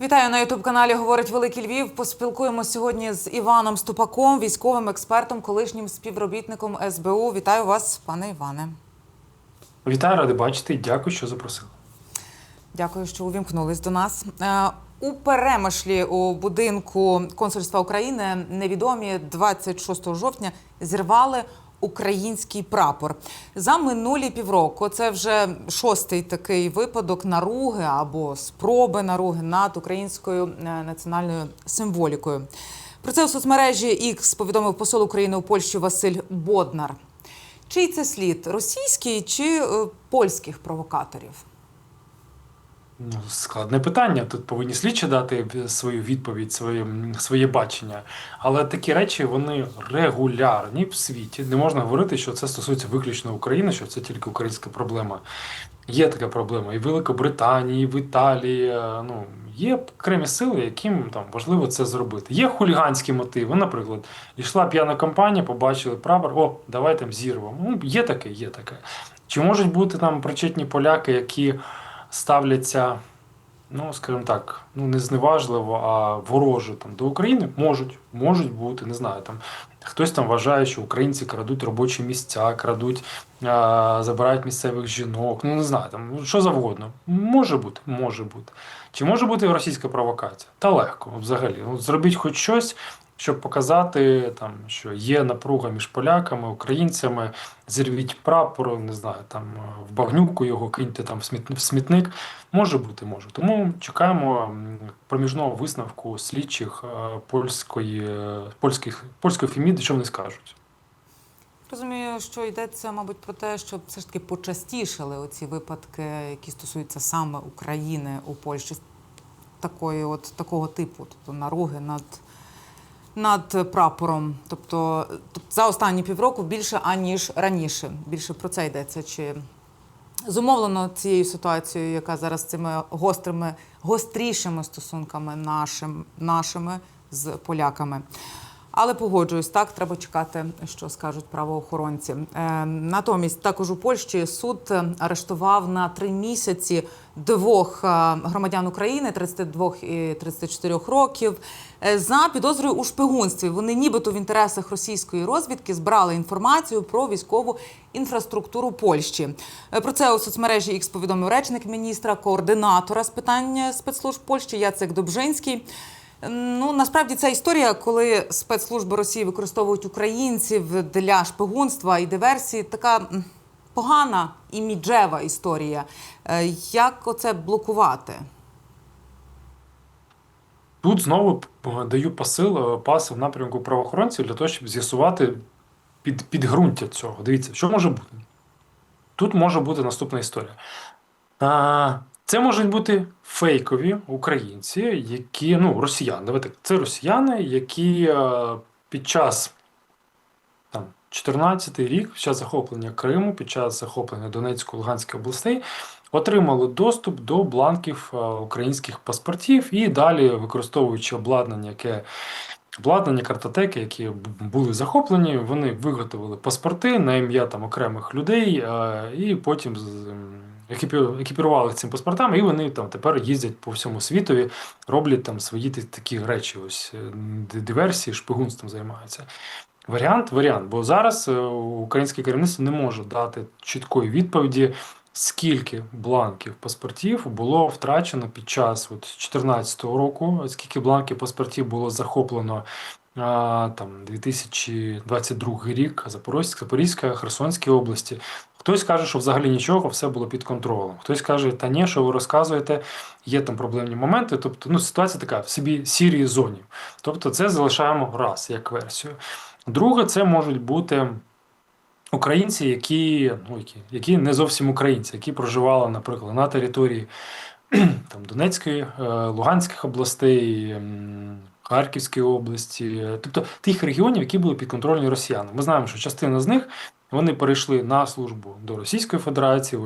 Вітаю на ютуб каналі Говорить Великий Львів. Поспілкуємося сьогодні з Іваном Ступаком, військовим експертом, колишнім співробітником СБУ. Вітаю вас, пане Іване. Вітаю, радий бачити. Дякую, що запросили. Дякую, що увімкнулись до нас. Е, У перемишлі у будинку консульства України невідомі 26 жовтня зірвали український прапор. За минулі півроку це вже шостий такий випадок наруги або спроби наруги над українською е, національною символікою. Про це у соцмережі X повідомив посол України у Польщі Василь Боднар. Чий це слід російський чи е, польських провокаторів? Складне питання. Тут повинні слідчі дати свою відповідь, своє, своє бачення. Але такі речі вони регулярні в світі. Не можна говорити, що це стосується виключно України, що це тільки українська проблема. Є така проблема і в Великобританії, і в Італії. е, Ну є окремі сили, яким там важливо це зробити. Є хуліганські мотиви. Наприклад, йшла п'яна компанія, побачили прапор. О, давай там зірвемо. Ну, є таке, є таке. Чи можуть бути там причетні поляки, які ставляться, ну скажімо так, ну не зневажливо, а вороже там до України? Можуть, можуть бути, не знаю. Там хтось там вважає, що українці крадуть робочі місця, крадуть, а, забирають місцевих жінок. Ну не знаю, там ну, що завгодно. Може бути, може бути. Чи може бути російська провокація? Та легко, взагалі. Ну, зробіть хоч щось. Щоб показати, там, що є напруга між поляками, українцями, зірвіть прапор, не знаю, там в багнюку його киньте там в смітник. Може бути, може. Тому чекаємо проміжного висновку слідчих е, польської, польських, польської феміди, що вони скажуть. Розумію, що йдеться, мабуть, про те, щоб все ж таки почастішали оці випадки, які стосуються саме України у Польщі, такої, от такого типу, тобто наруги над, над прапором. Тобто, за останні півроку більше аніж раніше. Більше про це йдеться. Чи зумовлено цією ситуацією, яка зараз цими гострими, гострішими стосунками нашим, нашими з поляками. Але погоджуюсь, так треба чекати, що скажуть правоохоронці. Е, натомість, також у Польщі суд арештував на три місяці двох е, громадян України 32 і 34 років е, за підозрою у шпигунстві. Вони нібито в інтересах російської розвідки збирали інформацію про військову інфраструктуру Польщі. Е, Про це у соцмережі X повідомив речник міністра, координатора з питань спецслужб Польщі Яцек Добжинський. Ну насправді ця історія, коли спецслужби Росії використовують українців для шпигунства і диверсії, така погана іміджева історія. Е, Як оце блокувати? Тут знову даю посил, е, пас в напрямку правоохоронців для того, щоб з'ясувати під, підґрунтя цього. Дивіться, що може бути? Тут може бути наступна історія. А, це можуть бути фейкові українці, які, ну, росіяни, давайте, це росіяни, які е, під час там, 14-й рік, під час захоплення Криму, під час захоплення Донецької Луганської областей, отримали доступ до бланків е, українських паспортів і далі, використовуючи обладнання, яке обладнання, картотеки, які були захоплені, вони виготовили паспорти на ім'я там окремих людей, е, і потім екіпірували цим паспортами, і вони там тепер їздять по всьому світові, роблять там свої такі речі, ось е, диверсії, шпигунством займаються. Варіант, варіант, бо зараз е, українське керівництво не може дати чіткої відповіді, скільки бланків паспортів було втрачено під час от 2014 року, скільки бланків паспортів було захоплено а, там 2022 рік, Запорозька, Запорізька, Херсонській області. Хтось каже, що взагалі нічого, все було під контролем. Хтось каже, та ні, що ви розказуєте, є там проблемні моменти. Тобто, ну, ситуація така в собі сірій зоні. Тобто, це залишаємо раз як версію. Друге, це можуть бути українці, які, ну, які, які не зовсім українці, які проживали, наприклад, на території там, Донецької, е, Луганських областей, Харківської області, тобто тих регіонів, які були підконтрольні росіянам. Ми знаємо, що частина з них вони перейшли на службу до Російської Федерації,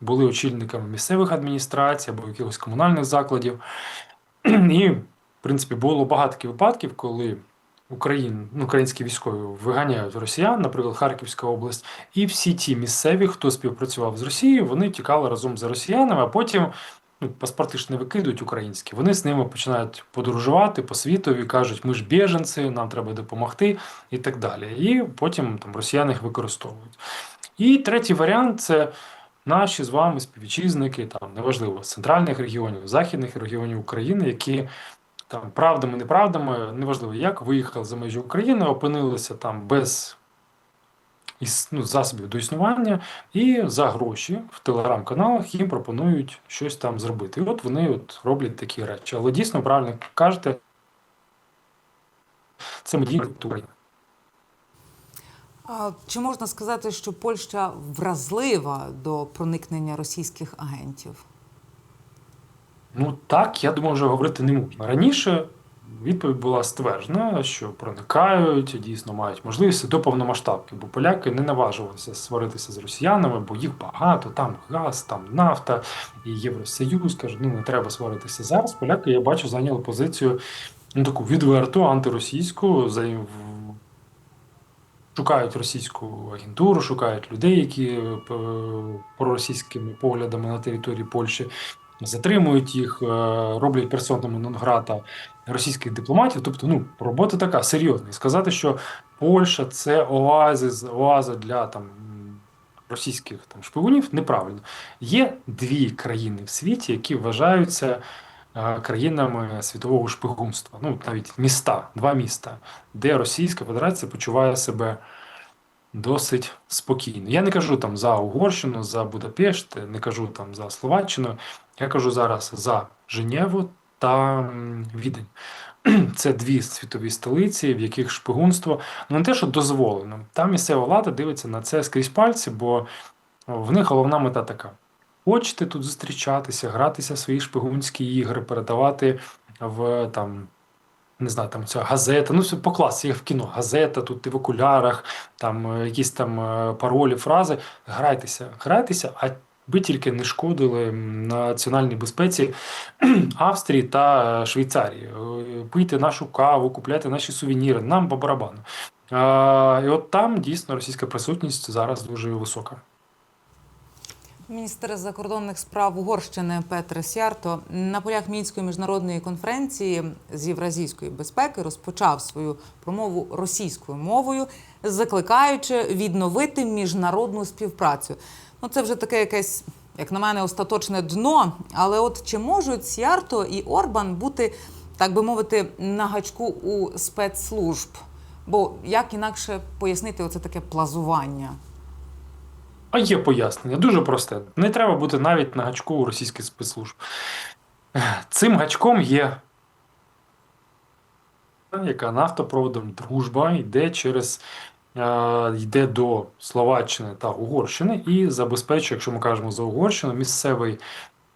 були очільниками місцевих адміністрацій або якихось комунальних закладів. І, в принципі, було багато випадків, коли Україн, ну, українські військові виганяють росіян, наприклад, Харківська область, і всі ті місцеві, хто співпрацював з Росією, вони тікали разом з росіянами, а потім ну, паспорти ж не викидують українські, вони з ними починають подорожувати по світові, кажуть, ми ж біженці, нам треба допомогти і так далі. І потім там росіяни їх використовують. І третій варіант це наші з вами співвітчизники, там неважливо, з центральних регіонів, західних регіонів України, які там правдами, неправдами, неважливо як, виїхали за межі України, опинилися там без іс- ну, засобів до існування, і за гроші в телеграм-каналах їм пропонують щось там зробити. І от вони от роблять такі речі. Але дійсно правильно кажете, це медійна України. А чи можна сказати, що Польща вразлива до проникнення російських агентів? Ну так, я думаю, вже говорити не можна. Раніше відповідь була стверджена, що проникають, дійсно мають можливість до повномасштабки, бо поляки не наважувалися сваритися з росіянами, бо їх багато, там газ, там нафта і Євросоюз. кажуть, ну не треба сваритися зараз. Поляки, я бачу, зайняли позицію ну, таку відверту, антиросійську. Шукають російську агентуру, шукають людей, які е, проросійськими поглядами на території Польщі затримують їх, е, роблять персонами нон-грата російських дипломатів. Тобто, ну, робота така серйозна. І сказати, що Польща це оазис, оаза для там російських там шпигунів, неправильно. Є дві країни в світі, які вважаються е, країнами світового шпигунства. Ну, навіть міста, два міста, де Російська Федерація почуває себе досить спокійно. Я не кажу там за Угорщину, за Будапешт, не кажу там за Словаччину. Я кажу зараз за Женєву та Відень. Це дві світові столиці, в яких шпигунство ну не те, що дозволено. Там місцева влада дивиться на це скрізь пальці, бо в них головна мета така: хочете тут зустрічатися, гратися в свої шпигунські ігри, передавати в там. Не знаю, там ця газета, ну все по класі, як в кіно. Газета, тут ти в окулярах, там е, якісь там е, паролі, фрази. Грайтеся, грайтеся, а ви тільки не шкодили національній безпеці Австрії та е, Швейцарії. Е, Пийте нашу каву, купляйте наші сувеніри, нам по барабану. І от там дійсно російська присутність зараз дуже висока. Міністр закордонних справ Угорщини Петре Сярто на полях мінської міжнародної конференції з євразійської безпеки розпочав свою промову російською мовою, закликаючи відновити міжнародну співпрацю. Ну це вже таке якесь, як на мене, остаточне дно. Але от чи можуть Сярто і Орбан бути, так би мовити, на гачку у спецслужб? Бо як інакше пояснити оце таке плазування? А є пояснення, дуже просте. Не треба бути навіть на гачку у російських спецслужб. Цим гачком є яка нафтопроводом дружба йде через йде до Словаччини та Угорщини і забезпечує, якщо ми кажемо за Угорщину, місцевий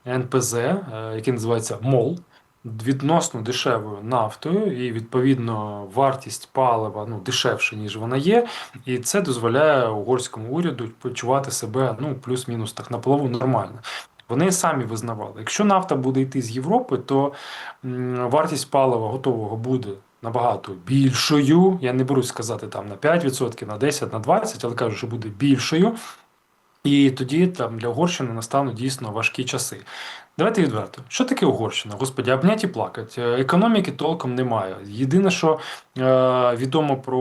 НПЗ, е, який називається МОЛ, відносно дешевою нафтою, і відповідно вартість палива ну, дешевше, ніж вона є. І це дозволяє угорському уряду почувати себе ну, плюс-мінус так наполовину нормально. Вони самі визнавали, якщо нафта буде йти з Європи, то м, вартість палива готового буде набагато більшою. Я не берусь сказати там на 5%, на 10%, на 20%, але кажу, що буде більшою. І тоді там для Угорщини настануть дійсно важкі часи. Давайте відверто. Що таке Угорщина? Господі, обняті плакать. Е, Економіки толком немає. Єдине, що е, відомо про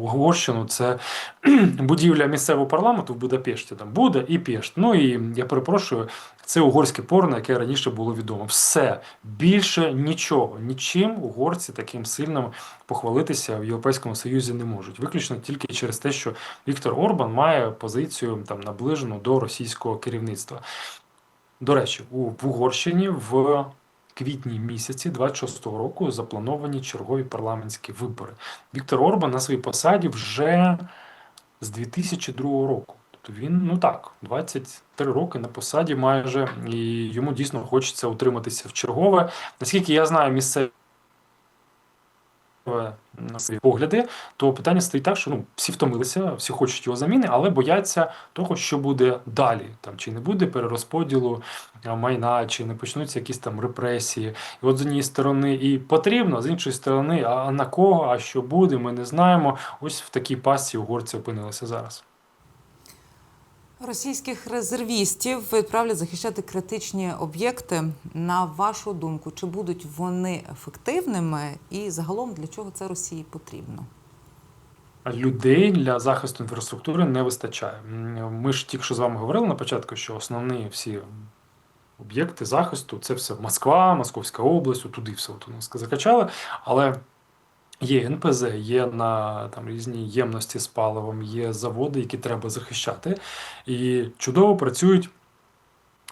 Угорщину, це будівля місцевого парламенту в Будапешті. Там буде і Пешт. Ну і я перепрошую, це угорське порно, яке раніше було відомо. Все більше нічого, нічим угорці таким сильним похвалитися в Європейському Союзі не можуть. Виключно тільки через те, що Віктор Орбан має позицію там наближену до російського керівництва. До речі, у в Угорщині в квітні місяці 26-го року заплановані чергові парламентські вибори. Віктор Орбан на своїй посаді вже з 2002 року. Тобто він, ну так, 23 роки на посаді майже, і йому дійсно хочеться утриматися в чергове. Наскільки я знаю, місцеві на свої погляди, то питання стоїть так, що ну всі втомилися, всі хочуть його заміни, але бояться того, що буде далі. Там чи не буде перерозподілу майна, чи не почнуться якісь там репресії. І от з однієї сторони і потрібно, з іншої сторони, а на кого, а що буде, ми не знаємо. Ось в такій пасті угорці опинилися зараз. Російських резервістів відправлять захищати критичні об'єкти. На вашу думку, чи будуть вони ефективними, і загалом для чого це Росії потрібно? Людей для захисту інфраструктури не вистачає. Ми ж тільки що з вами говорили на початку, що основні всі об'єкти захисту це все Москва, Московська область, туди все от у нас закачали. Але є НПЗ, є на там різні ємності з паливом, є заводи, які треба захищати. І чудово працюють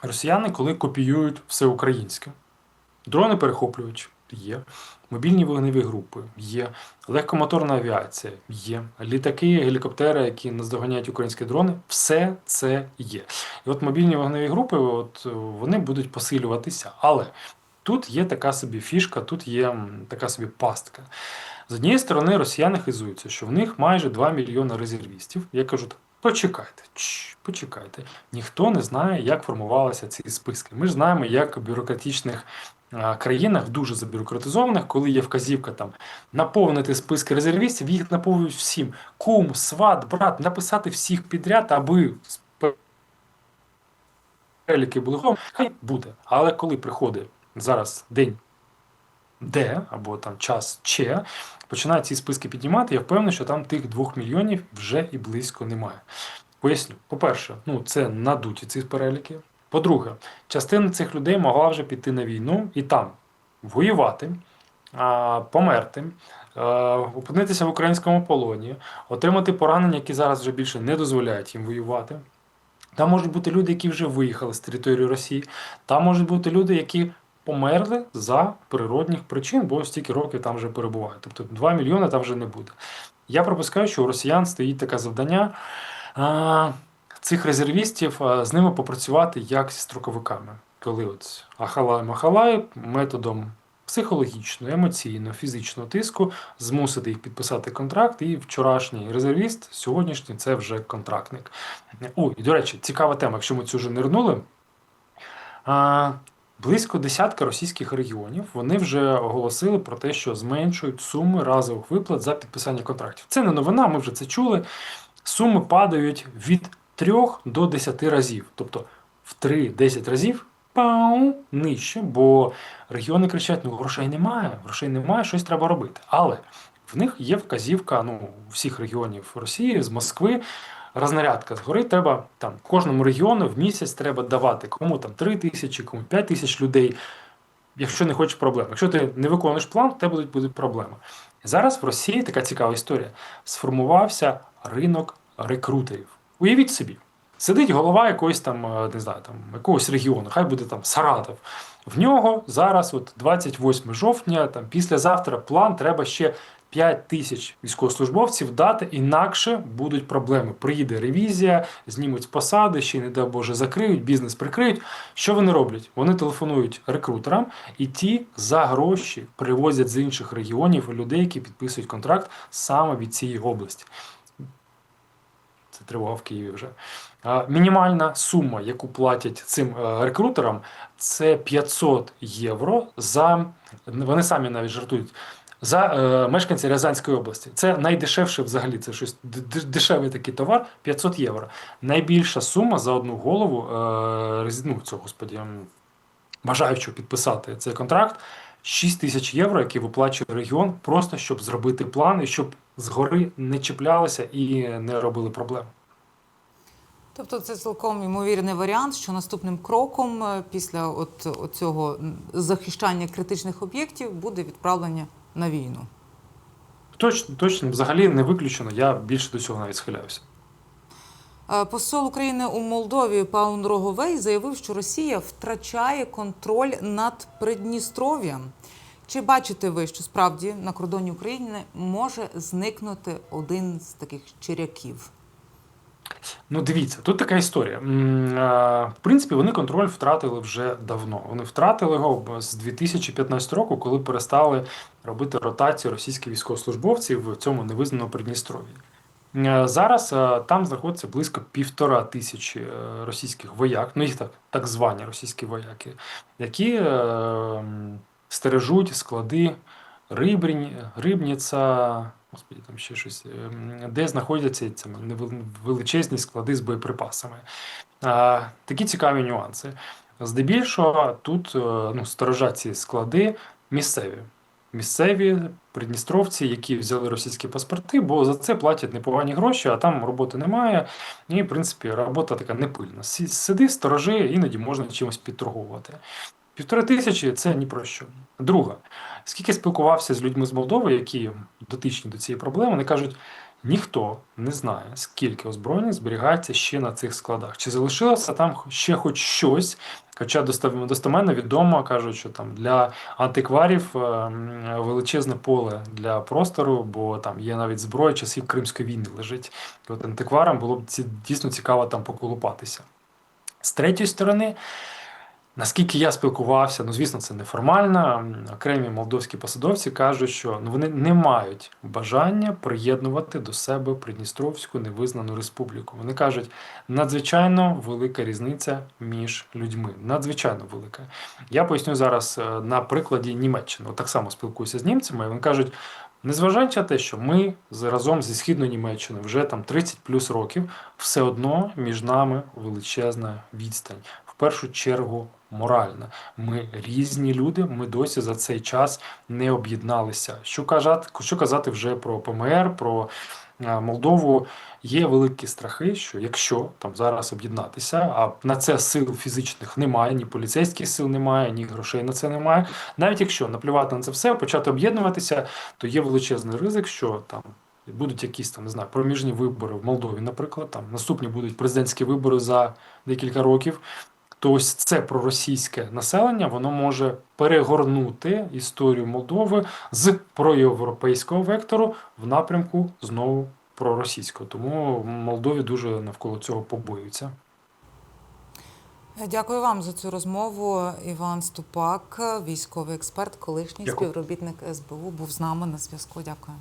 росіяни, коли копіюють все українське. Дрони перехоплювач є, мобільні вогневі групи є, легкомоторна авіація є, літаки, гелікоптери, які наздоганяють українські дрони, все це є. І от мобільні вогневі групи, от вони будуть посилюватися. Але тут є така собі фішка, тут є така собі пастка. З однієї сторони, росіяни хизуються, що в них майже 2 мільйони резервістів. Я кажу. Почекайте, чш, почекайте. Ніхто не знає, як формувалися ці списки. Ми ж знаємо, як в бюрократичних країнах, дуже забюрократизованих, коли є вказівка там наповнити списки резервістів, їх наповнюють всім. Кум, сват, брат, написати всіх підряд, аби переліки були хай буде. Але коли приходить зараз день Д або там час Ч, починають ці списки піднімати, я впевнений, що там тих двох мільйонів вже і близько немає. Поясню, по-перше, ну це надуті ці переліки. По-друге, частина цих людей могла вже піти на війну і там воювати, померти, опинитися в українському полоні, отримати поранення, які зараз вже більше не дозволяють їм воювати. Там можуть бути люди, які вже виїхали з території Росії. Там можуть бути люди, які померли за природних причин, бо стільки років там вже перебувають. Тобто 2 мільйони там вже не буде. Я припускаю, що у росіян стоїть таке завдання а, цих резервістів а, з ними попрацювати як зі строковиками. Коли от Ахалай-Махалай методом психологічного, емоційного, фізичного тиску змусити їх підписати контракт, і вчорашній резервіст, сьогоднішній це вже контрактник. О, і до речі, цікава тема, якщо ми цю вже нирнули. А, Близько десятка російських регіонів вони вже оголосили про те, що зменшують суми разових виплат за підписання контрактів. Це не новина, ми вже це чули. Суми падають від 3 до 10 разів. Тобто в 3-10 разів пау, нижче, бо регіони кричать: ну грошей немає, грошей немає, щось треба робити. Але в них є вказівка ну, всіх регіонів Росії з Москви. Рознарядка згори треба там кожному регіону в місяць треба давати кому там 3 тисячі, кому 5 тисяч людей. Якщо не хочеш проблем. Якщо ти не виконуєш план, в тебе будуть, будуть проблеми. Зараз в Росії така цікава історія. Сформувався ринок рекрутерів. Уявіть собі, сидить голова якоїсь там, е, не знаю, там якогось регіону, хай буде там Саратов. В нього зараз, от 28 жовтня, там післязавтра план треба ще 5 тисяч військовослужбовців дати, інакше будуть проблеми. Приїде ревізія, знімуть посади, ще й не дай Боже, закриють, бізнес прикриють. Що вони роблять? Вони телефонують рекрутерам, і ті за гроші привозять з інших регіонів людей, які підписують контракт саме від цієї області. Це тривога в Києві вже. Мінімальна сума, яку платять цим е, рекрутерам, це 500 євро за вони самі навіть жартують. За е, мешканця Рязанської області. Це найдешевше взагалі, це щось дешевий такий товар 500 євро. Найбільша сума за одну голову е, ну, цього господі, бажаючого підписати цей контракт 6 тисяч євро, які виплачує регіон, просто щоб зробити план і щоб згори не чіплялися і не робили проблем. Тобто це цілком ймовірний варіант, що наступним кроком е, після от, от цього захищання критичних об'єктів буде відправлення на війну. Точно, точно, взагалі не виключено. Я більше до цього навіть схиляюся. Е, Посол України у Молдові Паун Роговей заявив, що Росія втрачає контроль над Придністров'ям. Чи бачите ви, що справді на кордоні України може зникнути один з таких черяків? Ну, дивіться, тут така історія. В принципі, вони контроль втратили вже давно. Вони втратили його з 2015 року, коли перестали робити ротацію російських військовослужбовців в цьому невизнаному Придністров'ї. Е, Зараз е, там знаходиться близько півтора тисячі е, російських вояк, ну їх так, так звані російські вояки, які е, стережуть склади Рибрінь, Рибніця, господі, там ще щось, ем, де знаходяться ці величезні склади з боєприпасами. Такі цікаві нюанси. Здебільшого тут е, ну, сторожать ці склади місцеві. Місцеві придністровці, які взяли російські паспорти, бо за це платять непогані гроші, а там роботи немає. І, в принципі, робота така непильна. Сиди, сторожи, іноді можна чимось підторгувати. Півтори тисячі це ні про що. Друга, скільки спілкувався з людьми з Молдови, які дотичні до цієї проблеми, вони кажуть, ніхто не знає, скільки озброєння зберігається ще на цих складах. Чи залишилося там ще хоч щось, хоча достеменно відомо, кажуть, що там для антикварів е, величезне поле для простору, бо там є навіть зброя часів Кримської війни лежить. І от антикварам було б дійсно цікаво там поколупатися. З третьої сторони, наскільки я спілкувався, ну звісно, це неформально. Окремі молдовські посадовці кажуть, що ну, вони не мають бажання приєднувати до себе Придністровську невизнану республіку. Вони кажуть, надзвичайно велика різниця між людьми. Надзвичайно велика. Я поясню зараз е, на прикладі Німеччини. От так само спілкуюся з німцями, вони кажуть. Незважаючи на те, що ми разом зі східною Німеччиною вже там 30 плюс років, все одно між нами величезна відстань. В першу чергу моральна. Ми різні люди, ми досі за цей час не об'єдналися. Що казати, що казати вже про ПМР, про е, Молдову? Є великі страхи, що якщо там зараз об'єднатися, а на це сил фізичних немає, ні поліцейських сил немає, ні грошей на це немає. Навіть якщо наплювати на це все, почати об'єднуватися, то є величезний ризик, що там будуть якісь там не знаю проміжні вибори в Молдові, наприклад, там наступні будуть президентські вибори за декілька років. То ось це проросійське населення воно може перегорнути історію Молдови з проєвропейського вектору в напрямку знову проросійського. Тому в Молдові дуже навколо цього побоюються. Дякую вам за цю розмову. Іван Ступак, військовий експерт, колишній Дякую. співробітник СБУ, був з нами на зв'язку. Дякую.